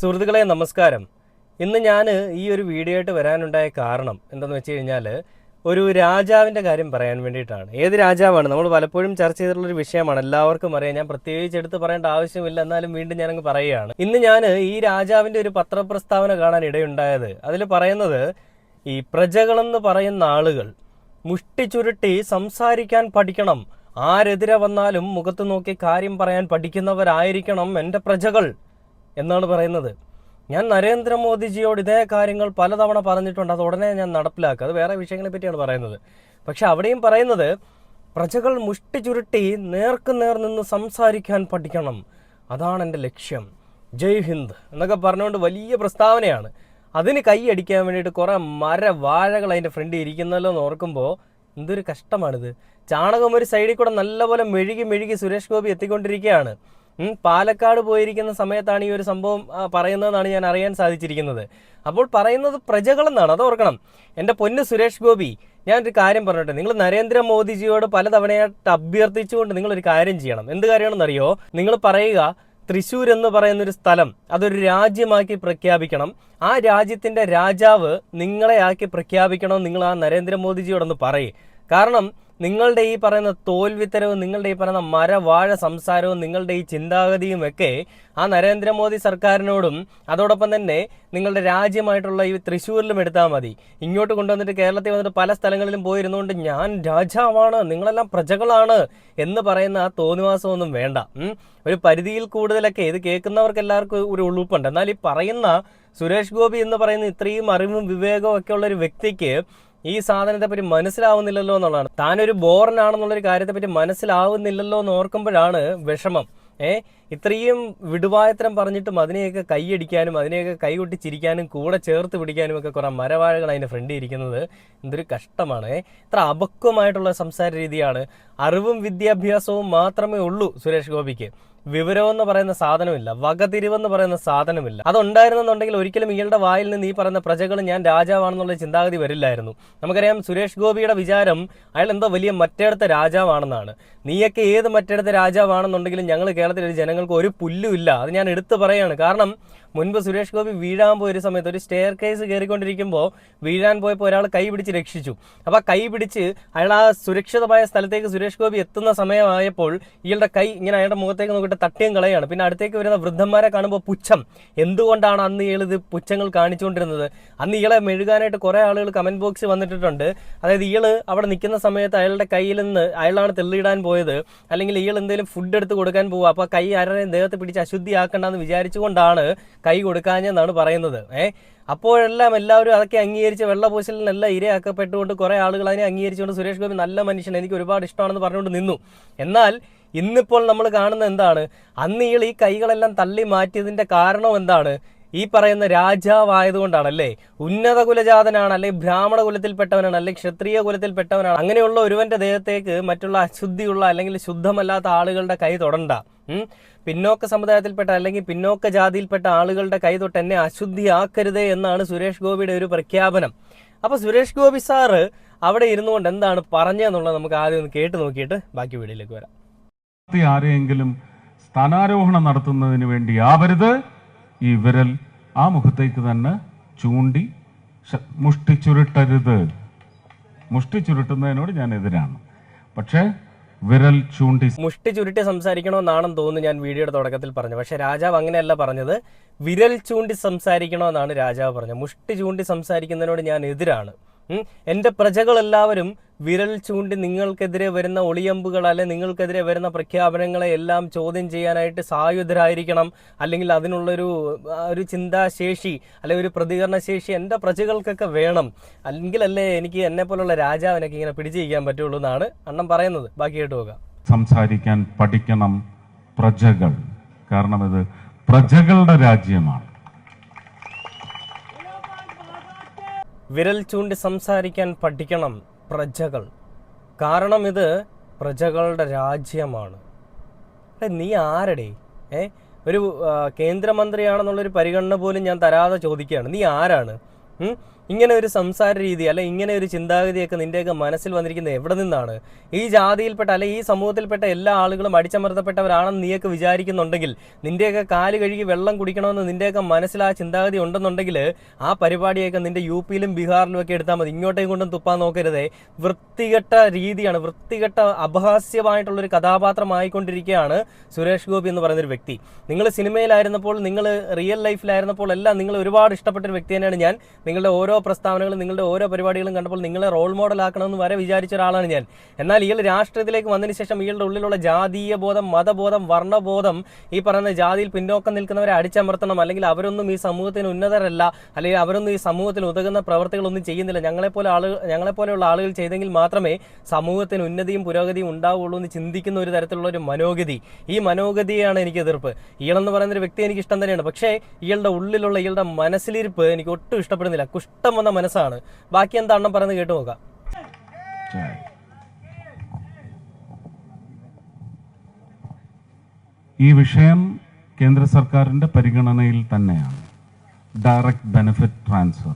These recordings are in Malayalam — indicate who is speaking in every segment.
Speaker 1: സുഹൃത്തുക്കളെ നമസ്കാരം. ഇന്ന് ഞാൻ ഈ ഒരു വീഡിയോ ആയിട്ട് വരാനുണ്ടായ കാരണം എന്തെന്ന് വെച്ച് കഴിഞ്ഞാൽ ഒരു രാജാവിന്റെ കാര്യം പറയാൻ വേണ്ടിയിട്ടാണ്. ഏത് രാജാവാണ്? നമ്മൾ പലപ്പോഴും ചർച്ച ചെയ്തിട്ടുള്ള ഒരു വിഷയമാണ്. എല്ലാവർക്കും അറിയാം. ഞാൻ പ്രത്യേകിച്ച് എടുത്ത് പറയേണ്ട ആവശ്യമില്ല. എന്നാലും വീണ്ടും ഞാനങ്ങ് പറയുകയാണ്. ഇന്ന് ഞാൻ ഈ രാജാവിന്റെ ഒരു പത്രപ്രസ്താവന കാണാൻ ഇടയുണ്ടായത്. അതിൽ പറയുന്നത് ഈ പ്രജകളെന്ന് പറയുന്ന ആളുകൾ മുഷ്ടി ചുരുട്ടി സംസാരിക്കാൻ പഠിക്കണം. ആരെതിരെ വന്നാലും മുഖത്ത് നോക്കി കാര്യം പറയാൻ പഠിക്കുന്നവരായിരിക്കണം എന്റെ പ്രജകൾ. എന്നാണ് പറയുന്നത്. ഞാൻ നരേന്ദ്രമോദിജിയോട് ഇതേ കാര്യങ്ങൾ പലതവണ പറഞ്ഞിട്ടുണ്ട്. അത് ഉടനെ ഞാൻ നടപ്പിലാക്കുക. അത് വേറെ വിഷയങ്ങളെ പറ്റിയാണ് പറയുന്നത്. പക്ഷെ അവിടെയും പറയുന്നത് പ്രജകൾ മുഷ്ടി ചുരുട്ടി നേർക്ക് നേർ നിന്ന് സംസാരിക്കാൻ പഠിക്കണം. അതാണ് എന്റെ ലക്ഷ്യം. ജയ് ഹിന്ദ് എന്നൊക്കെ പറഞ്ഞുകൊണ്ട് വലിയ പ്രസ്താവനയാണ്. അതിന് കൈയടിക്കാൻ വേണ്ടിയിട്ട് കുറേ മര വാഴകൾ അതിന്റെ ഫ്രണ്ടിൽ ഇരിക്കുന്നല്ലോ എന്ന് ഓർക്കുമ്പോൾ എന്തൊരു കഷ്ടമാണിത്. ചാണകം ഒരു സൈഡിൽ കൂടെ നല്ലപോലെ മെഴുകി മെഴുകി സുരേഷ് ഗോപി എത്തിക്കൊണ്ടിരിക്കുകയാണ്. പാലക്കാട് പോയിരിക്കുന്ന സമയത്താണ് ഈ ഒരു സംഭവം പറയുന്നതെന്നാണ് ഞാൻ അറിയാൻ സാധിച്ചിരിക്കുന്നത്. അപ്പോൾ പറയുന്നത് പ്രജകളെന്നാണ് അത് ഓർക്കണം. എന്റെ പൊന്ന് സുരേഷ് ഗോപി ഞാൻ ഒരു കാര്യം പറഞ്ഞോട്ടെ. നിങ്ങൾ നരേന്ദ്രമോദിജിയോട് പലതവണയായിട്ട് അഭ്യർത്ഥിച്ചുകൊണ്ട് നിങ്ങളൊരു കാര്യം ചെയ്യണം. എന്ത് കാര്യമാണെന്നറിയോ? നിങ്ങൾ പറയുക തൃശ്ശൂർ എന്ന് പറയുന്ന ഒരു സ്ഥലം അതൊരു രാജ്യമാക്കി പ്രഖ്യാപിക്കണം. ആ രാജ്യത്തിന്റെ രാജാവ് നിങ്ങളെ ആക്കി പ്രഖ്യാപിക്കണം നിങ്ങൾ ആ നരേന്ദ്രമോദിജിയോടൊന്ന് പറയേ. കാരണം നിങ്ങളുടെ ഈ പറയുന്ന തോൽവിത്തരവും നിങ്ങളുടെ ഈ പറയുന്ന മരവാഴ സംസാരവും നിങ്ങളുടെ ഈ ചിന്താഗതിയും ഒക്കെ ആ നരേന്ദ്രമോദി സർക്കാരിനോടും അതോടൊപ്പം തന്നെ നിങ്ങളുടെ രാജ്യമായിട്ടുള്ള ഈ തൃശ്ശൂരിലും എടുത്താൽ മതി. ഇങ്ങോട്ട് കൊണ്ടുവന്നിട്ട് കേരളത്തിൽ വന്നിട്ട് പല സ്ഥലങ്ങളിലും പോയിരുന്നുകൊണ്ട് ഞാൻ രാജാവാണ് നിങ്ങളെല്ലാം പ്രജകളാണ് എന്ന് പറയുന്ന ആ തോന്നിവാസമൊന്നും വേണ്ട. ഒരു പരിധിയിൽ കൂടുതലൊക്കെ ഇത് കേൾക്കുന്നവർക്ക് എല്ലാവർക്കും ഒരു ഉളുപ്പുണ്ട്. എന്നാൽ ഈ പറയുന്ന സുരേഷ് ഗോപി എന്ന് പറയുന്ന ഇത്രയും അറിവും വിവേകവും ഒക്കെ ഉള്ള ഒരു വ്യക്തിക്ക് ഈ സാധനത്തെ പറ്റി മനസ്സിലാവുന്നില്ലല്ലോ എന്നുള്ളതാണ്. താനൊരു ബോറിനാണെന്നുള്ളൊരു കാര്യത്തെ പറ്റി മനസ്സിലാവുന്നില്ലല്ലോ എന്ന് ഓർക്കുമ്പോഴാണ് വിഷമം. ഏ ഇത്രയും വിടുവായത്രം പറഞ്ഞിട്ടും അതിനെയൊക്കെ കൈയടിക്കാനും അതിനെയൊക്കെ കൈകൊട്ടി ചിരിക്കാനും കൂടെ ചേർത്ത് പിടിക്കാനും ഒക്കെ കുറേ മരവാഴകൾ അതിന്റെ ഫ്രണ്ടിൽ ഇരിക്കുന്നത് എന്തൊരു കഷ്ടമാണ്. ഇത്ര അപക്വമായിട്ടുള്ള സംസാര രീതിയാണ്. അറിവും വിദ്യാഭ്യാസവും മാത്രമേ ഉള്ളൂ സുരേഷ് ഗോപിക്ക്. വിവരം എന്ന് പറയുന്ന സാധനമില്ല. വകതിരിവെന്ന് പറയുന്ന സാധനമില്ല. അതുണ്ടായിരുന്നെന്നുണ്ടെങ്കിൽ ഒരിക്കലും ഇയാളുടെ വായിൽ നിന്ന് ഈ പറയുന്ന പ്രജകൾ ഞാൻ രാജാവാണെന്നുള്ള ചിന്താഗതി വരില്ലായിരുന്നു. നമുക്കറിയാം സുരേഷ് ഗോപിയുടെ വിചാരം അയാൾ എന്തോ വലിയ മറ്റേടത്തെ രാജാവാണെന്നാണ്. നീയൊക്കെ ഏത് മറ്റേടത്തെ രാജാവാണെന്നുണ്ടെങ്കിലും ഞങ്ങൾ കേരളത്തിലെ ജനങ്ങൾക്ക് ഒരു പുല്ലുമില്ല അത് ഞാൻ എടുത്തു പറയാണ്. കാരണം മുൻപ് സുരേഷ് ഗോപി വീഴാൻ പോയ ഒരു സമയത്ത് ഒരു സ്റ്റെയർ കേസ് കയറിക്കൊണ്ടിരിക്കുമ്പോൾ വീഴാൻ പോയപ്പോൾ ഒരാൾ കൈ പിടിച്ച് രക്ഷിച്ചു. അപ്പോൾ കൈ പിടിച്ച് അയാൾ ആ സുരക്ഷിതമായ സ്ഥലത്തേക്ക് സുരേഷ് ഗോപി എത്തുന്ന സമയമായപ്പോൾ ഇയാളുടെ കൈ ഇങ്ങനെ അയാളുടെ മുഖത്തേക്ക് നോക്കിയിട്ട് തട്ടിയും കളയാണ്. പിന്നെ അടുത്തേക്ക് വരുന്ന വൃദ്ധന്മാരെ കാണുമ്പോൾ പുച്ഛം. എന്തുകൊണ്ടാണ് അന്ന് ഇയാൾ ഇത് പുച്ഛങ്ങൾ കാണിച്ചുകൊണ്ടിരുന്നത്? അന്ന് ഇയാളെ മെഴുകാനായിട്ട് കുറേ ആളുകൾ കമന്റ് ബോക്സ് വന്നിട്ടുണ്ട് അതായത് ഇയാൾ അവിടെ നിൽക്കുന്ന സമയത്ത് അയാളുടെ കയ്യിൽ നിന്ന് അയാളാണ് തെള്ളിയിടാൻ പോയത്. അല്ലെങ്കിൽ ഇയാൾ എന്തെങ്കിലും ഫുഡ് എടുത്ത് കൊടുക്കാൻ പോവുക. അപ്പോൾ കൈ ആരുടെയും ദേഹത്ത് പിടിച്ച് അശുദ്ധിയാക്കണ്ടെന്ന് വിചാരിച്ചുകൊണ്ടാണ് കൈ കൊടുക്കാഞ്ഞെന്നാണ് പറയുന്നത്. ഏഹ് അപ്പോഴെല്ലാം എല്ലാവരും അതൊക്കെ അംഗീകരിച്ച് വെള്ളപൂശലിനെല്ലാം ഇരയാക്കപ്പെട്ടുകൊണ്ട് കുറേ ആളുകൾ അതിനെ അംഗീകരിച്ചുകൊണ്ട് സുരേഷ് ഗോപി നല്ല മനുഷ്യൻ എനിക്ക് ഒരുപാട് ഇഷ്ടമാണെന്ന് പറഞ്ഞുകൊണ്ട് നിന്നു. എന്നാൽ ഇന്നിപ്പോൾ നമ്മൾ കാണുന്ന എന്താണ്? അന്ന് ഈ കൈകളെല്ലാം തള്ളി മാറ്റിയതിന്റെ കാരണം എന്താണ്? ഈ പറയുന്ന രാജാവായതുകൊണ്ടാണല്ലേ? ഉന്നത കുലജാതനാണ് അല്ലെങ്കിൽ ബ്രാഹ്മണ കുലത്തിൽപ്പെട്ടവനാണ് അല്ലെങ്കിൽ ക്ഷത്രിയ കുലത്തിൽപ്പെട്ടവനാണ് അങ്ങനെയുള്ള ഒരുവന്റെ ദേഹത്തേക്ക് മറ്റുള്ള അശുദ്ധിയുള്ള അല്ലെങ്കിൽ ശുദ്ധമല്ലാത്ത ആളുകളുടെ കൈ തൊടണ്ട. പിന്നോക്ക സമുദായത്തിൽപ്പെട്ട അല്ലെങ്കിൽ പിന്നോക്ക ജാതിയിൽപ്പെട്ട ആളുകളുടെ കൈ തൊട്ട് എന്നെ അശുദ്ധിയാക്കരുതേ എന്നാണ് സുരേഷ് ഗോപിയുടെ ഒരു പ്രഖ്യാപനം. അപ്പൊ സുരേഷ് ഗോപി സാറ് അവിടെ ഇരുന്നു ഇരുന്നുകൊണ്ട് എന്താണ് പറഞ്ഞതെന്നുള്ളത് നമുക്ക് ആദ്യം ഒന്ന് കേട്ട് നോക്കിയിട്ട് ബാക്കി വീഡിയോയിലേക്ക് വരാം.
Speaker 2: ആരെയെങ്കിലും സ്ഥാനാരോഹണം നടത്തുന്നതിന് വേണ്ടി ആവരുത്. ഈ വിരൽ ആ മുഖത്തേക്ക് തന്നെ ചൂണ്ടി മുഷ്ടി ചുരുട്ടരുത് മുഷ്ടി ചുരുട്ടുന്നതിനോട് ഞാൻ എതിരാണ്. പക്ഷേ വിരൽ ചൂണ്ടി
Speaker 1: മുഷ്ടി ചുരുട്ടി സംസാരിക്കണമെന്നാണെന്ന് തോന്നുന്നു ഞാൻ വീഡിയോയുടെ തുടക്കത്തിൽ പറഞ്ഞു. പക്ഷെ രാജാവ് അങ്ങനെയല്ല പറഞ്ഞത്. വിരൽ ചൂണ്ടി സംസാരിക്കണമെന്നാണ് രാജാവ് പറഞ്ഞത്. മുഷ്ടി ചൂണ്ടി സംസാരിക്കുന്നതിനോട് ഞാൻ എതിരാണ്. എന്റെ പ്രജകളെല്ലാവരും വിരൽ ചൂണ്ടി നിങ്ങൾക്കെതിരെ വരുന്ന ഒളിയമ്പുകൾ അല്ലെ നിങ്ങൾക്കെതിരെ വരുന്ന പ്രഖ്യാപനങ്ങളെ എല്ലാം ചോദ്യം ചെയ്യാനായിട്ട് സായുധരായിരിക്കണം. അല്ലെങ്കിൽ അതിനുള്ളൊരു ഒരു ചിന്താശേഷി അല്ലെങ്കിൽ ഒരു പ്രതികരണശേഷി എന്റെ പ്രജകൾക്കൊക്കെ വേണം. അല്ലെങ്കിലല്ലേ എനിക്ക് എന്നെ പോലുള്ള രാജാവിനൊക്കെ ഇങ്ങനെ പിടിച്ചു ചെയ്യാൻ പറ്റുള്ളൂ എന്നാണ് അണ്ണം പറയുന്നത്. ബാക്കി കേട്ട് പോകാം
Speaker 2: സംസാരിക്കാൻ പഠിക്കണം പ്രജകൾ. കാരണം ഇത് പ്രജകളുടെ രാജ്യമാണ്.
Speaker 1: വിരൽ ചൂണ്ടി സംസാരിക്കാൻ പഠിക്കണം പ്രജകൾ. കാരണം ഇത് പ്രജകളുടെ രാജ്യമാണ്. നീ ആരടേ? ഏ? ഒരു കേന്ദ്രമന്ത്രിയാണെന്നുള്ളൊരു പരിഗണന പോലും ഞാൻ തരാതെ ചോദിക്കുകയാണ്. നീ ആരാണ്? ഇങ്ങനെ ഒരു സംസാര രീതി അല്ലെ ഇങ്ങനെ ഒരു ചിന്താഗതിയൊക്കെ നിന്റെയൊക്കെ മനസ്സിൽ വന്നിരിക്കുന്നത് എവിടെ നിന്നാണ്? ഈ ജാതിയിൽപ്പെട്ട അല്ലെ ഈ സമൂഹത്തിൽപ്പെട്ട എല്ലാ ആളുകളും അടിച്ചമർത്തപ്പെട്ടവരാണെന്ന് നീയൊക്കെ വിചാരിക്കുന്നുണ്ടെങ്കിൽ നിന്റെയൊക്കെ കാൽ കഴുകി വെള്ളം കുടിക്കണമെന്ന് നിന്റെയൊക്കെ മനസ്സിൽ ആ ചിന്താഗതി ഉണ്ടെന്നുണ്ടെങ്കിൽ ആ പരിപാടിയൊക്കെ നിന്റെ യു പിയിലും ബീഹാറിലും ഒക്കെ എടുത്താൽ മതി. ഇങ്ങോട്ടേയും കൊണ്ടും തുപ്പാൻ നോക്കരുതേ. വൃത്തികെട്ട രീതിയാണ് വൃത്തികെട്ട അപഹാസ്യമായിട്ടുള്ളൊരു കഥാപാത്രമായിക്കൊണ്ടിരിക്കുകയാണ് സുരേഷ് ഗോപി എന്ന് പറയുന്നൊരു വ്യക്തി. നിങ്ങൾ സിനിമയിലായിരുന്നപ്പോൾ നിങ്ങൾ റിയൽ ലൈഫിലായിരുന്നപ്പോൾ എല്ലാം നിങ്ങൾ ഒരുപാട് ഇഷ്ടപ്പെട്ടൊരു വ്യക്തി തന്നെയാണ് ഞാൻ. നിങ്ങളുടെ ഓരോ പ്രസ്താവനകളും നിങ്ങളുടെ ഓരോ പരിപാടികളും കണ്ടപ്പോൾ നിങ്ങളെ റോൾ മോഡൽ ആക്കണമെന്ന് വരെ വിചാരിച്ച ഒരാളാണ് ഞാൻ. എന്നാൽ ഇയാൾ രാഷ്ട്രീയത്തിലേക്ക് വന്നതിന് ശേഷം ഇയാളുടെ ഉള്ളിലുള്ള ജാതീയ ബോധം മതബോധം വർണബോധം ഈ പറയുന്ന ജാതിയിൽ പിന്നോക്കം നിൽക്കുന്നവരെ അടിച്ചമർത്തണം അല്ലെങ്കിൽ അവരൊന്നും ഈ സമൂഹത്തിന് ഉന്നതരല്ല അല്ലെങ്കിൽ അവരൊന്നും ഈ സമൂഹത്തിൽ ഉതകുന്ന പ്രവർത്തികളൊന്നും ചെയ്യുന്നില്ല. ഞങ്ങളെപ്പോലെ ആളുകൾ ഞങ്ങളെപ്പോലെയുള്ള ആളുകൾ ചെയ്തെങ്കിൽ മാത്രമേ സമൂഹത്തിന് ഉന്നതിയും പുരോഗതിയും ഉണ്ടാവുള്ളൂ എന്ന് ചിന്തിക്കുന്ന ഒരു തരത്തിലുള്ള ഒരു മനോഗതി. ഈ മനോഗതിയാണ് എനിക്ക് എതിർപ്പ്. ഇയാളെന്ന് പറയുന്ന ഒരു വ്യക്തി എനിക്ക് ഇഷ്ടം തന്നെയാണ്. പക്ഷേ ഇയാളുടെ ഉള്ളിലുള്ള ഇയാളുടെ മനസ്സിലിരിപ്പ് എനിക്ക് ഒട്ടും ഇഷ്ടപ്പെടുന്നില്ല. കുഷ്ടം വന്ന മനസ്സാണ്. ബാക്കി എന്താണെന്ന് പറയുന്നത് കേട്ടു നോക്കാം.
Speaker 2: ഈ വിഷയം കേന്ദ്ര സർക്കാരിന്റെ പരിഗണനയിൽ തന്നെയാണ്. ഡയറക്റ്റ് ബെനിഫിറ്റ് ട്രാൻസ്ഫർ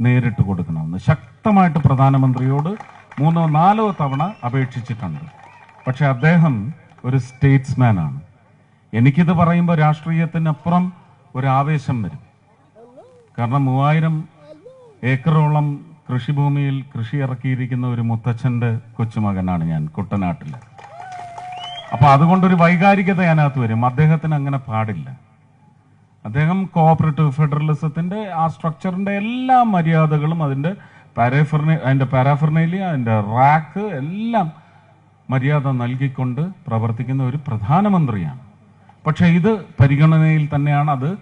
Speaker 2: നേരിട്ട് കൊടുക്കണമെന്ന് ശക്തമായിട്ട് പ്രധാനമന്ത്രിയോട് മൂന്നോ നാലോ തവണ അപേക്ഷിച്ചിട്ടുണ്ട്. പക്ഷെ അദ്ദേഹം ഒരു സ്റ്റേറ്റ്സ്മാൻ ആണ്. എനിക്കിത് പറയുമ്പോൾ രാഷ്ട്രീയത്തിനപ്പുറം ഒരു ആവേശം വരും. കാരണം മൂവായിരം ഏക്കറോളം കൃഷിഭൂമിയിൽ കൃഷി ഇറക്കിയിരിക്കുന്ന ഒരു മുത്തച്ഛന്റെ കൊച്ചുമകനാണ് ഞാൻ കുട്ടനാട്ടിൽ. അപ്പൊ അതുകൊണ്ടൊരു വൈകാരികത അതിനകത്ത് വരും. അദ്ദേഹത്തിന് അങ്ങനെ പാടില്ല. അദ്ദേഹം കോഓപ്പറേറ്റീവ് ഫെഡറലിസത്തിന്റെ ആ സ്ട്രക്ചറിന്റെ എല്ലാ മര്യാദകളും അതിന്റെ പാരാഫിർണ അതിന്റെ പാരാഫിർണയിലി അതിന്റെ റാക്ക് എല്ലാം മര്യാദ നൽകിക്കൊണ്ട് പ്രവർത്തിക്കുന്ന ഒരു പ്രധാനമന്ത്രിയാണ്. പക്ഷേ ഇത് പരിഗണനയിൽ തന്നെയാണ് അത്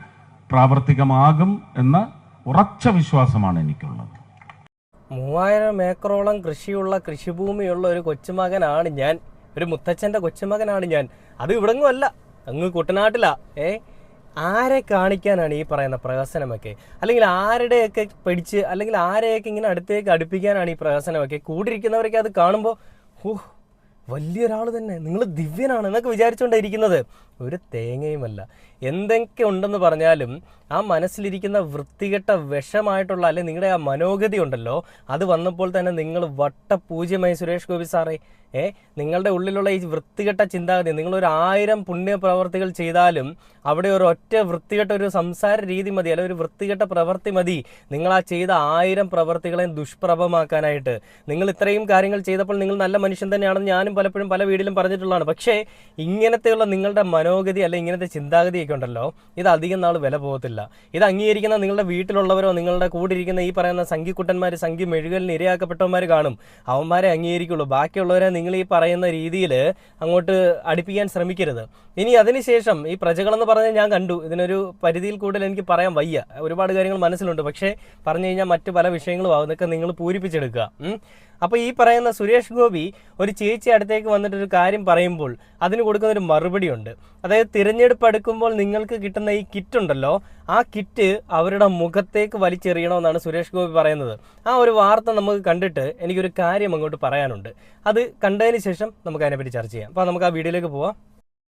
Speaker 2: പ്രാവർത്തികമാകും എന്ന ഉറച്ച വിശ്വാസമാണ് എനിക്കുള്ളത്.
Speaker 1: മൂവായിരം ഏക്കറോളം കൃഷിയുള്ള കൃഷിഭൂമിയുള്ള ഒരു കൊച്ചുമകനാണ് ഞാൻ. ഒരു മുത്തച്ഛന്റെ കൊച്ചുമകനാണ് ഞാൻ. അത് ഇവിടെങ്ങും അല്ല അങ്ങ് കുട്ടനാട്ടിലാ. ഏ? ആരെ കാണിക്കാനാണ് ഈ പറയുന്ന പ്രഹസനമൊക്കെ? അല്ലെങ്കിൽ ആരുടെയൊക്കെ പിടിച്ച് അല്ലെങ്കിൽ ആരെയൊക്കെ ഇങ്ങനെ അടുത്തേക്ക് അടുപ്പിക്കാനാണ് ഈ പ്രഹസനമൊക്കെ? കൂടിയിരിക്കുന്നവരൊക്കെ അത് കാണുമ്പോൾ ഓ വലിയൊരാൾ തന്നെ. നിങ്ങൾ ദിവ്യനാണ് എന്നൊക്കെ വിചാരിച്ചുകൊണ്ടാണ് ഇരിക്കുന്നത് ഒരു തേങ്ങയുമല്ല. എന്തൊക്കെ ഉണ്ടെന്ന് പറഞ്ഞാലും ആ മനസ്സിലിരിക്കുന്ന വൃത്തികെട്ട വിഷമായിട്ടുള്ള അല്ലെ നിങ്ങളുടെ ആ മനോഗതി ഉണ്ടല്ലോ അത് വന്നപ്പോൾ തന്നെ നിങ്ങൾ വട്ടപൂജ്യമായി സുരേഷ് ഗോപി സാറേ ഏ നിങ്ങളുടെ ഉള്ളിലുള്ള ഈ വൃത്തികെട്ട ചിന്താഗതി നിങ്ങൾ ഒരു ആയിരം പുണ്യപ്രവർത്തികൾ ചെയ്താലും അവിടെ ഒരു ഒറ്റ വൃത്തികെട്ട ഒരു സംസാര രീതി മതി അല്ലെങ്കിൽ ഒരു വൃത്തികെട്ട പ്രവൃത്തി മതി. നിങ്ങൾ ആ ചെയ്ത ആയിരം പ്രവർത്തികളെ ദുഷ്പ്രഭമാക്കാനായിട്ട്. നിങ്ങൾ ഇത്രയും കാര്യങ്ങൾ ചെയ്തപ്പോൾ നിങ്ങൾ നല്ല മനുഷ്യൻ തന്നെയാണെന്ന് ഞാനും പലപ്പോഴും പല വീടിലും പറഞ്ഞിട്ടുള്ളതാണ്. പക്ഷേ ഇങ്ങനത്തെയുള്ള നിങ്ങളുടെ മനോഗതി അല്ലെങ്കിൽ ഇങ്ങനത്തെ ചിന്താഗതിയൊക്കെ ഉണ്ടല്ലോ ഇത് അധികം നാൾ വില പോകത്തില്ല. ഇത് അംഗീകരിക്കുന്ന നിങ്ങളുടെ വീട്ടിലുള്ളവരോ നിങ്ങളുടെ കൂടെ ഇരിക്കുന്ന ഈ പറയുന്ന സംഘിക്കുട്ടന്മാർ സംഘി മെഴുകലിന് ഇരയാക്കപ്പെട്ടവന്മാർ കാണും. അവന്മാരെ അംഗീകരിക്കുള്ളൂ. ബാക്കിയുള്ളവരെ നിങ്ങൾ ഈ പറയുന്ന രീതിയിൽ അങ്ങോട്ട് അടുപ്പിക്കാൻ ശ്രമിക്കരുത്. ഇനി അതിനുശേഷം ഈ പ്രജകളെന്ന് പറഞ്ഞാൽ ഞാൻ കണ്ടു. ഇതിനൊരു പരിധിയിൽ കൂടുതൽ എനിക്ക് പറയാൻ വയ്യ. ഒരുപാട് കാര്യങ്ങൾ മനസ്സിലുണ്ട്. പക്ഷേ പറഞ്ഞു കഴിഞ്ഞാൽ മറ്റു പല വിഷയങ്ങളും ആവും. നിങ്ങൾ പൂരിപ്പിച്ചെടുക്കുക. അപ്പോൾ ഈ പറയുന്ന സുരേഷ് ഗോപി ഒരു ചേച്ചി അടുത്തേക്ക് വന്നിട്ട് ഒരു കാര്യം പറയുമ്പോൾ അതിന് കൊടുക്കുന്ന ഒരു മറുപടി ഉണ്ട്. അതായത് തിരഞ്ഞെടുപ്പ് അടുക്കുമ്പോൾ നിങ്ങൾക്ക് കിട്ടുന്ന ഈ കിറ്റ് ഉണ്ടല്ലോ ആ കിറ്റ് അവരുടെ മുഖത്തേക്ക് വലിച്ചെറിയണമെന്നാണ് സുരേഷ് ഗോപി പറയുന്നത്. ആ ഒരു വാർത്ത നമുക്ക് കണ്ടിട്ട് എനിക്കൊരു കാര്യം അങ്ങോട്ട് പറയാനുണ്ട്. അത് കണ്ടതിന് ശേഷം നമുക്ക് അതിനെപ്പറ്റി ചർച്ച ചെയ്യാം. അപ്പോൾ നമുക്ക് ആ വീഡിയോയിലേക്ക് പോവാം.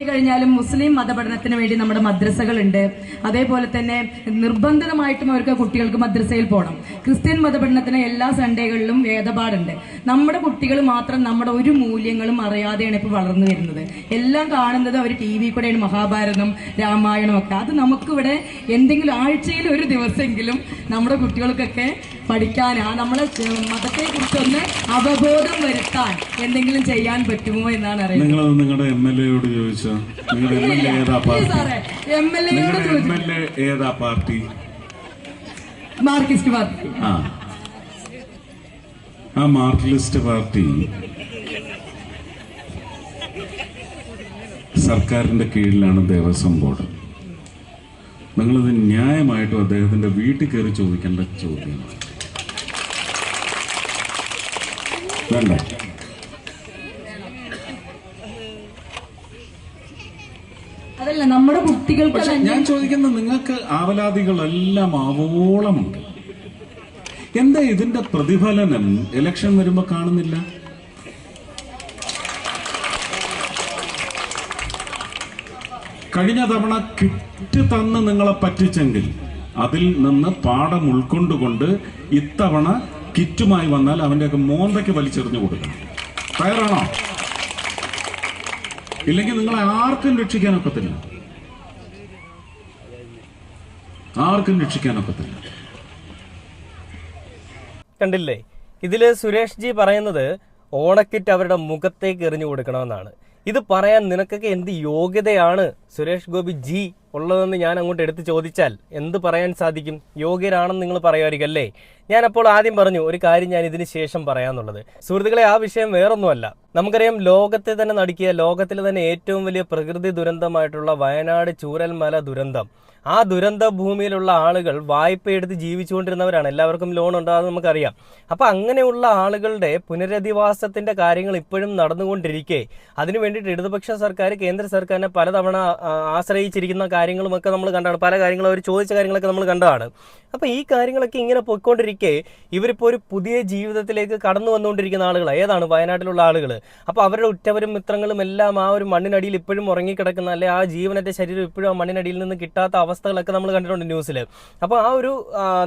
Speaker 3: കഴിഞ്ഞാലും മുസ്ലിം മതപഠനത്തിന് വേണ്ടി നമ്മുടെ മദ്രസകളുണ്ട്. അതേപോലെ തന്നെ നിർബന്ധിതമായിട്ടും അവർക്ക് കുട്ടികൾക്ക് മദ്രസയിൽ പോകണം ക്രിസ്ത്യൻ മതപഠനത്തിന് എല്ലാ സൺഡേകളിലും വേദപാടുണ്ട്. നമ്മുടെ കുട്ടികൾ മാത്രം നമ്മുടെ ഒരു മൂല്യങ്ങളും അറിയാതെയാണ് ഇപ്പോൾ വളർന്നു വരുന്നത്. എല്ലാം കാണുന്നത് അവർ ടി വി കൂടെയാണ് മഹാഭാരതം രാമായണം ഒക്കെ അത് നമുക്കിവിടെ എന്തെങ്കിലും ആഴ്ചയിൽ ഒരു ദിവസമെങ്കിലും നമ്മുടെ കുട്ടികൾക്കൊക്കെ പഠിക്കാൻ ആ നമ്മളെ മതത്തെ കുറിച്ചൊന്ന് അവബോധം വരുത്താൻ എന്തെങ്കിലും ചെയ്യാൻ പറ്റുമോ എന്നാണ് അറിയുന്നത്.
Speaker 2: നിങ്ങളത് നിങ്ങളുടെ എം എൽ എയോട് ചോദിച്ചോ? നിങ്ങളുടെ എം എൽ എ ഏതാ പാർട്ടി?
Speaker 3: സാറേ എം എൽ എയോട്
Speaker 2: എം എൽ എ ഏതാ പാർട്ടി?
Speaker 3: Marxist party.
Speaker 2: ആ. ആ മാർക്ലിസ്റ്റ് പാർട്ടി. സർക്കാരിന്റെ കീഴിലാണ് ദേവസ്വം ബോർഡ്. നിങ്ങളിത് ന്യായമായിട്ടും അദ്ദേഹത്തിന്റെ വീട്ടിൽ കയറി ചോദിക്കേണ്ട ചോദ്യമാണ്. വേണ്ട
Speaker 3: അതല്ല നമ്മുടെ കുട്ടികൾക്ക്
Speaker 2: ഞാൻ ചോദിക്കുന്ന നിങ്ങൾക്ക് ആവലാതികളെല്ലാം ആവോളമുണ്ട്. എന്താ ഇതിന്റെ പ്രതിഫലനം? ഇലക്ഷൻ വരുമ്പോ കാണുന്നില്ല. കഴിഞ്ഞ തവണ കിറ്റ് തന്ന് നിങ്ങളെ പറ്റിച്ചെങ്കിൽ അതിൽ നിന്ന് പാഠം ഉൾക്കൊണ്ടുകൊണ്ട് ഇത്തവണ കിറ്റുമായി വന്നാൽ അവന്റെയൊക്കെ മോന്തയ്ക്ക് വലിച്ചെറിഞ്ഞു കൊടുക്കണം. തയ്യാറാണോ? ഇല്ലെങ്കിൽ നിങ്ങളെ ആർക്കും രക്ഷിക്കാനൊക്കത്തില്ല. ആർക്കും രക്ഷിക്കാനൊക്കത്തില്ല.
Speaker 1: കണ്ടില്ലേ? ഇതിൽ സുരേഷ് ജി പറയുന്നത് ഓണക്കിറ്റ് അവരുടെ മുഖത്തേക്ക് എറിഞ്ഞു കൊടുക്കണമെന്നാണ്. ഇത് പറയാൻ നിനക്കൊക്കെ എന്ത് യോഗ്യതയാണ് സുരേഷ് ഗോപി ജി? ഉള്ളതെന്ന് ഞാൻ അങ്ങോട്ട് എടുത്ത് ചോദിച്ചാൽ എന്ത് പറയാൻ സാധിക്കും? യോഗ്യരാണെന്ന് നിങ്ങൾ പറയുമായിരിക്കും അല്ലേ ഞാൻ അപ്പോൾ ആദ്യം പറഞ്ഞു ഒരു കാര്യം ഞാൻ ഇതിന് ശേഷം പറയാമെന്നുള്ളത് സുഹൃത്തുക്കളെ ആ വിഷയം വേറൊന്നുമല്ല. നമുക്കറിയാം ലോകത്തെ തന്നെ നടക്കിയ ലോകത്തിലെ തന്നെ ഏറ്റവും വലിയ പ്രകൃതി ദുരന്തമായിട്ടുള്ള വയനാട് ചൂരൽമല ദുരന്തം. ആ ദുരന്ത ഭൂമിയിലുള്ള ആളുകൾ വായ്പ എടുത്ത് ജീവിച്ചുകൊണ്ടിരുന്നവരാണ്. എല്ലാവർക്കും ലോൺ ഉണ്ടാകുന്നത് നമുക്കറിയാം. അപ്പോൾ അങ്ങനെയുള്ള ആളുകളുടെ പുനരധിവാസത്തിന്റെ കാര്യങ്ങൾ ഇപ്പോഴും നടന്നുകൊണ്ടിരിക്കെ. അതിനു വേണ്ടിയിട്ട് ഇടതുപക്ഷ സർക്കാർ കേന്ദ്ര സർക്കാരിനെ പലതവണ ആശ്രയിച്ചിരിക്കുന്ന കാര്യങ്ങളുമൊക്കെ നമ്മൾ കണ്ടാണ്. പല കാര്യങ്ങളും അവർ ചോദിച്ച കാര്യങ്ങളൊക്കെ നമ്മൾ കണ്ടതാണ്. അപ്പോൾ ഈ കാര്യങ്ങളൊക്കെ ഇങ്ങനെ പോയിക്കൊണ്ടിരിക്കെ ഇവരിപ്പോൾ ഒരു പുതിയ ജീവിതത്തിലേക്ക് കടന്നു വന്നുകൊണ്ടിരിക്കുന്ന ആളുകൾ ഏതാണ്? വയനാട്ടിലുള്ള ആളുകൾ അപ്പോൾ അവരുടെ ഉറ്റവരും മിത്രങ്ങളും എല്ലാം ആ ഒരു മണ്ണിനടിയിൽ ഇപ്പോഴും ഉറങ്ങിക്കിടക്കുന്ന അല്ലെ ആ ജീവനത്തെ ശരീരം ഇപ്പോഴും ആ മണ്ണിനടിയിൽ നിന്ന് കിട്ടാത്ത അവസ്ഥകളൊക്കെ നമ്മൾ കണ്ടിട്ടുണ്ട് ന്യൂസിൽ അപ്പോൾ ആ ഒരു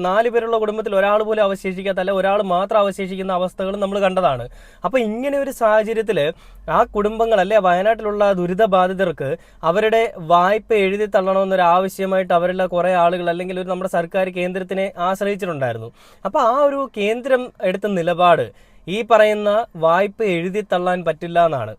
Speaker 1: നാല് പേരുള്ള കുടുംബത്തിൽ ഒരാൾ പോലും അവശേഷിക്കാത്ത അല്ലെ ഒരാൾ മാത്രം അവശേഷിക്കുന്ന അവസ്ഥകളും നമ്മൾ കണ്ടതാണ്. അപ്പോൾ ഇങ്ങനെ ഒരു സാഹചര്യത്തിൽ ആ കുടുംബങ്ങൾ അല്ലെ വയനാട്ടിലുള്ള ദുരിതബാധിതർക്ക് അവരുടെ വായ്പ എഴുതി തള്ളണമെന്നൊരു ആവശ്യമായിട്ട് അവരുള്ള കുറേ ആളുകൾ അല്ലെങ്കിൽ ഒരു നമ്മുടെ സർക്കാർ കേന്ദ്രത്തിനെ ആശ്രയിച്ചിട്ടുണ്ടായിരുന്നു അപ്പോൾ ആ ഒരു കേന്ദ്രം എടുത്ത നിലപാട് ഈ പറയുന്ന വായ്പ എഴുതി തള്ളാൻ പറ്റില്ല എന്നാണ്.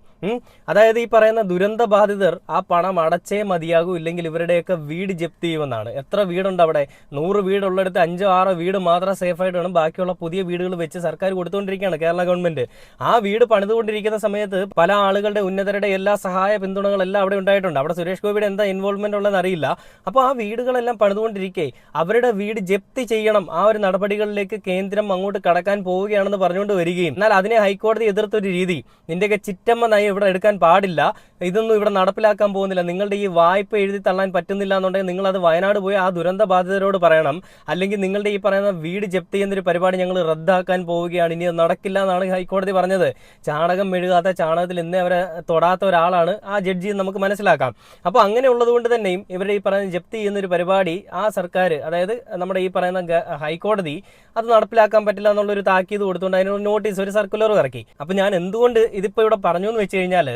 Speaker 1: അതായത് ഈ പറയുന്ന ദുരന്ത ബാധിതർ ആ പണം അടച്ചേ മതിയാകൂ ഇല്ലെങ്കിൽ ഇവരുടെയൊക്കെ വീട് ജപ്തി ചെയ്യുമെന്നാണ്. എത്ര വീടുണ്ട് അവിടെ? നൂറ് വീടുള്ളിടത്ത് അഞ്ചോ ആറോ വീട് മാത്രം സേഫ് വേണം. ബാക്കിയുള്ള പുതിയ വീടുകൾ വെച്ച് സർക്കാർ കൊടുത്തുകൊണ്ടിരിക്കുകയാണ് കേരള ഗവൺമെന്റ്. ആ വീട് പണിതുകൊണ്ടിരിക്കുന്ന സമയത്ത് പല ആളുകളുടെ ഉന്നതരുടെ എല്ലാ സഹായ പിന്തുണകളെല്ലാം അവിടെ ഉണ്ടായിട്ടുണ്ട്. അവിടെ സുരേഷ് ഗോപിയുടെ എന്താ ഇൻവോൾവ്മെന്റ് ഉള്ളതെന്ന് അറിയില്ല. അപ്പോൾ ആ വീടുകളെല്ലാം പണിതുകൊണ്ടിരിക്കെ അവരുടെ വീട് ജപ്തി ചെയ്യണം. ആ ഒരു നടപടികളിലേക്ക് കേന്ദ്രം അങ്ങോട്ട് കടക്കാൻ പോവുകയാണെന്ന് പറഞ്ഞുകൊണ്ട് വരികയും എന്നാൽ അതിനെ ഹൈക്കോടതി എതിർത്തൊരു രീതി. നിന്റെയൊക്കെ ചിറ്റമ്മ നയം ഇവിടെ എടുക്കാൻ പാടില്ല. ഇതൊന്നും ഇവിടെ നടപ്പിലാക്കാൻ പോകുന്നില്ല. നിങ്ങളുടെ ഈ വായ്പ എഴുതി തള്ളാൻ പറ്റുന്നില്ല എന്നുണ്ടെങ്കിൽ നിങ്ങൾ അത് വയനാട് പോയി ആ ദുരന്ത ബാധിതരോട് പറയണം. അല്ലെങ്കിൽ നിങ്ങളുടെ ഈ പറയുന്ന വീട് ജപ്തി എന്നൊരു പരിപാടി ഞങ്ങൾ റദ്ദാക്കാൻ പോവുകയാണ്. ഇനി നടക്കില്ല എന്നാണ് ഹൈക്കോടതി പറഞ്ഞത്. ചാണകം മെഴുകാത്ത ചാണകത്തിൽ ഇന്നേ അവരെ തൊടാത്ത ഒരാളാണ് ആ ജഡ്ജി നമുക്ക് മനസ്സിലാക്കാം. അപ്പോൾ അങ്ങനെ ഉള്ളത് കൊണ്ട് തന്നെയും ഇവരുടെ ഈ പറയുന്ന ജപ്തി ചെയ്യുന്നൊരു പരിപാടി ആ സർക്കാർ അതായത് നമ്മുടെ ഈ പറയുന്ന ഹൈക്കോടതി അത് നടപ്പിലാക്കാൻ പറ്റില്ല എന്നുള്ളൊരു താക്കീത് കൊടുത്തുകൊണ്ട് അതിനുള്ള നോട്ടീസ് ഒരു സർക്കുലർ ഇറക്കി. അപ്പോൾ ഞാൻ എന്തുകൊണ്ട് ഇതിപ്പോൾ ഇവിടെ പറഞ്ഞു എന്ന് വെച്ച് കഴിഞ്ഞാൽ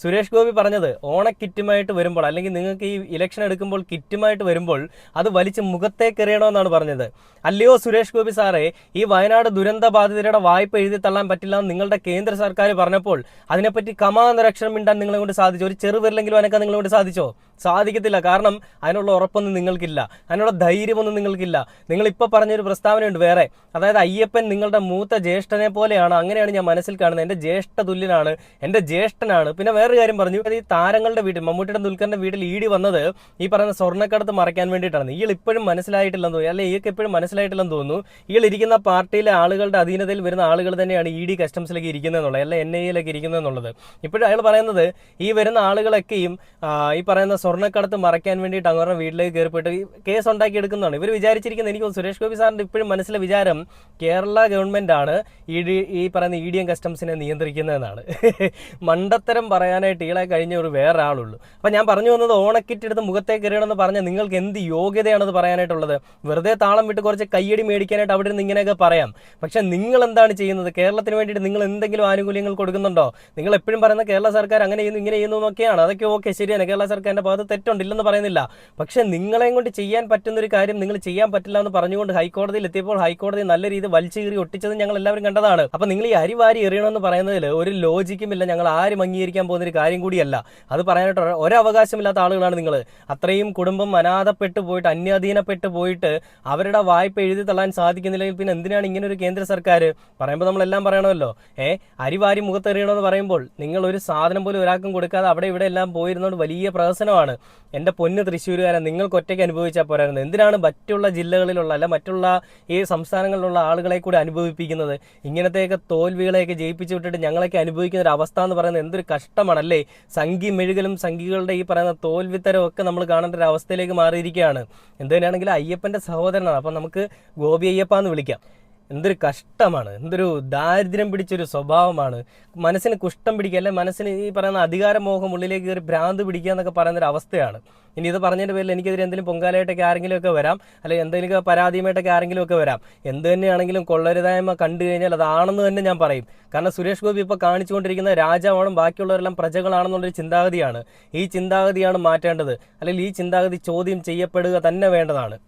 Speaker 1: സുരേഷ് ഗോപി പറഞ്ഞത് ഓണക്കിറ്റുമായിട്ട് വരുമ്പോൾ അല്ലെങ്കിൽ നിങ്ങൾക്ക് ഈ ഇലക്ഷൻ എടുക്കുമ്പോൾ കിറ്റുമായിട്ട് വരുമ്പോൾ അത് വലിച്ച് മുഖത്തേക്ക് എറിയണമെന്നാണ് പറഞ്ഞത്. അല്ലയോ സുരേഷ് ഗോപി സാറേ ഈ വയനാട് ദുരന്ത ബാധിതരുടെ വായ്പ എഴുതി തള്ളാൻ പറ്റില്ല എന്ന് നിങ്ങളുടെ കേന്ദ്ര സർക്കാർ പറഞ്ഞപ്പോൾ അതിനെപ്പറ്റി കമാന്നൊരക്ഷരം മിണ്ടാൻ നിങ്ങളെ കൊണ്ട് സാധിച്ചോ? ഒരു ചെറുവിരലെങ്കിലും അനക്കാൻ നിങ്ങളെ കൊണ്ട് സാധിച്ചോ? സാധിക്കത്തില്ല. കാരണം അതിനുള്ള ഉറപ്പൊന്നും നിങ്ങൾക്കില്ല. അതിനുള്ള ധൈര്യമൊന്നും നിങ്ങൾക്കില്ല. നിങ്ങൾ ഇപ്പോൾ പറഞ്ഞൊരു പ്രസ്താവനയുണ്ട് വേറെ. അതായത് അയ്യപ്പൻ നിങ്ങളുടെ മൂത്ത ജ്യേഷ്ഠനെ പോലെയാണ്. അങ്ങനെയാണ് ഞാൻ മനസ്സിൽ കാണുന്നത്. എന്റെ ജ്യേഷ്ഠ തുല്യനാണ്. എന്റെ ജ്യേഷ്ഠനാണ്. പിന്നെ വേറൊരു കാര്യം പറഞ്ഞു. ഈ താരങ്ങളുടെ വീട്ടിൽ മമ്മൂട്ടിയുടെ ദുൽഖറിന്റെ വീട്ടിൽ ഈടി വന്നത് ഈ പറയുന്ന സ്വർണക്കടത്ത് മറയ്ക്കാൻ വേണ്ടിയിട്ടാണ്. ഇയാൾ ഇപ്പോഴും മനസ്സിലായിട്ടില്ലെന്ന് തോന്നുന്നു. അല്ലെ ഇയാൾക്ക് എപ്പോഴും മനസ്സിലായിട്ടില്ലെന്ന് തോന്നുന്നു. ഇയാൾ ഇരിക്കുന്ന പാർട്ടിയിലെ ആളുകളുടെ അധീനതയിൽ വരുന്ന ആളുകൾ തന്നെയാണ് ഇ ഡി കസ്റ്റംസിലേക്ക് ഇരിക്കുന്നതെന്നുള്ളത് അല്ല എൻ ഐ എയിലേക്ക് ഇരിക്കുന്നതെന്നുള്ളത് ഇപ്പോഴും അയാൾ പറയുന്നത് ഈ വരുന്ന ആളുകളൊക്കെയും ഈ പറയുന്ന സ്വർണക്കടത്ത് മറയ്ക്കാൻ വേണ്ടിയിട്ട് അവരുടെ വീട്ടിലേക്ക് കയറിപ്പോയിട്ട് കേസ് ഉണ്ടാക്കി എടുക്കുന്നതാണ് ഇവർ വിചാരിച്ചിരിക്കുന്നത് എനിക്ക് സുരേഷ് ഗോപി സാറിന്റെ ഇപ്പോഴും മനസ്സിലെ വിചാരം കേരള ഗവൺമെന്റ് ആണ് ഇ ഡി ഈ പറയുന്ന ഇ ഡി എം കസ്റ്റംസിനെ നിയന്ത്രിക്കുന്നതെന്നാണ്. മണ്ടത്തരം പറയാനായിട്ട് ഇളെ കഴിഞ്ഞ ഒരു വേറെ ആളുള്ളൂ അപ്പോൾ ഞാൻ പറഞ്ഞു വന്നത് ഓണക്കിറ്റ് എടുത്ത് മുഖത്തേക്ക് എറിയണമെന്ന് പറഞ്ഞാൽ നിങ്ങൾക്ക് എന്ത് യോഗ്യതയാണത് പറയാനായിട്ടുള്ളത്? വെറുതെ താളം വിട്ട് കുറച്ച് കയ്യടി മേടിക്കാനായിട്ട് അവിടെ നിന്ന് ഇങ്ങനെയൊക്കെ പറയാം. പക്ഷേ നിങ്ങൾ എന്താണ് ചെയ്യുന്നത്? കേരളത്തിന് വേണ്ടിയിട്ട് നിങ്ങൾ എന്തെങ്കിലും ആനുകൂല്യങ്ങൾ കൊടുക്കുന്നുണ്ടോ? നിങ്ങൾ എപ്പോഴും പറയുന്ന കേരള സർക്കാർ അങ്ങനെ ചെയ്യുന്നു ഇങ്ങനെ ചെയ്യുന്നു എന്നൊക്കെയാണ്. അതൊക്കെ ഓക്കെ ശരിയാണ്. കേരള സർക്കാരിന്റെ ഭാഗത്ത് തെറ്റുണ്ട് ഇല്ലെന്ന് പറയുന്നില്ല. പക്ഷെ നിങ്ങളെയും കൊണ്ട് ചെയ്യാൻ പറ്റുന്ന ഒരു കാര്യം നിങ്ങൾ ചെയ്യാൻ പറ്റില്ല എന്ന് പറഞ്ഞുകൊണ്ട് ഹൈക്കോടതിയിൽ എത്തിയപ്പോൾ ഹൈക്കോടതി നല്ല രീതിയിൽ വലിച്ചു കീറി ഒട്ടിച്ചത് ഞങ്ങൾ എല്ലാവരും കണ്ടതാണ്. അപ്പൊ നിങ്ങൾ ഈ അരി വാരി എറിയണമെന്ന് പറയുന്നതിൽ ഒരു ലോജിക്കും ഇല്ല. ഞങ്ങൾ ആരും അംഗീകരിക്കാൻ പോകുന്ന ഒരു കാര്യം കൂടിയല്ല. അത് പറയാനായിട്ട് ഒരവകാശമില്ലാത്ത ആളുകളാണ് നിങ്ങൾ. അത്രയും കുടുംബം അനാഥപ്പെട്ടു പോയിട്ട് അന്യാധീനപ്പെട്ടു പോയിട്ട് അവരുടെ വായ്പ എഴുതി തള്ളാൻ സാധിക്കുന്നില്ലെങ്കിൽ പിന്നെ എന്തിനാണ് ഇങ്ങനെ ഒരു കേന്ദ്ര സർക്കാർ പറയുമ്പോൾ നമ്മളെല്ലാം പറയണമല്ലോ. ഏ അരി വാരി മുഖത്തെറിയണമെന്ന് പറയുമ്പോൾ നിങ്ങൾ ഒരു സാധനം പോലും ഒരാൾക്കും കൊടുക്കാതെ അവിടെ ഇവിടെ എല്ലാം പോയിരുന്നോണ്ട് വലിയ പ്രഹസനമാണ്. എന്റെ പൊന്ന് തൃശ്ശൂരുകാരൻ നിങ്ങൾക്ക് ഒറ്റയ്ക്ക് അനുഭവിച്ചാൽ പോരായിരുന്നു. എന്തിനാണ് മറ്റുള്ള ജില്ലകളിലുള്ള അല്ല മറ്റുള്ള ഈ സംസ്ഥാനങ്ങളിലുള്ള ആളുകളെ കൂടി അനുഭവിപ്പിക്കുന്നത്? ഇങ്ങനത്തെയൊക്കെ തോൽവികളെയൊക്കെ ജയിപ്പിച്ചു വിട്ടിട്ട് ഞങ്ങളൊക്കെ അനുഭവിക്കുന്ന ഒരു അവസ്ഥ എന്ന് പറയുന്നത് എന്തൊരു കഷ്ടമാണല്ലേ? സംഘി മെഴുകലും സംഘികളുടെ ഈ പറയുന്ന തോൽവിത്തരം ഒക്കെ നമ്മൾ കാണേണ്ട ഒരു അവസ്ഥയിലേക്ക് മാറിയിരിക്കുകയാണ്. എന്ത് തന്നെയാണെങ്കിലും അയ്യപ്പന്റെ സഹോദരനാണ്. അപ്പം നമുക്ക് ഗോപി അയ്യപ്പ എന്ന് വിളിക്കാം. എന്തൊരു കഷ്ടമാണ് എന്തൊരു ദാരിദ്ര്യം പിടിച്ചൊരു സ്വഭാവമാണ്. മനസ്സിന് കുഷ്ഠം പിടിക്കുക അല്ലെ മനസ്സിന് ഈ പറയുന്ന അധികാരമോഹം ഉള്ളിലേക്ക് കയറി ഭ്രാന്ത് പിടിക്കുക എന്നൊക്കെ പറയുന്നൊരു അവസ്ഥയാണ്. ഇനി ഇത് പറഞ്ഞതിന്റെ പേരിൽ എനിക്കെതിരെ എന്തെങ്കിലും പൊങ്കാലയായിട്ടൊക്കെ ആരെങ്കിലുമൊക്കെ വരാം അല്ലെങ്കിൽ എന്തെങ്കിലും പരാതിയുമായിട്ടൊക്കെ ആരെങ്കിലുമൊക്കെ വരാം. എന്ത് തന്നെയാണെങ്കിലും കൊള്ളരുതായ്മ കണ്ടു കഴിഞ്ഞാൽ അതാണെന്ന് തന്നെ ഞാൻ പറയും. കാരണം സുരേഷ് ഗോപി ഇപ്പോൾ കാണിച്ചുകൊണ്ടിരിക്കുന്ന രാജാവാണ് ബാക്കിയുള്ളവരെല്ലാം പ്രജകളാണെന്നുള്ളൊരു ചിന്താഗതിയാണ്. ഈ ചിന്താഗതിയാണ് മാറ്റേണ്ടത്. അല്ലെങ്കിൽ ഈ ചിന്താഗതി ചോദ്യം ചെയ്യപ്പെടുക തന്നെ വേണ്ടതാണ്.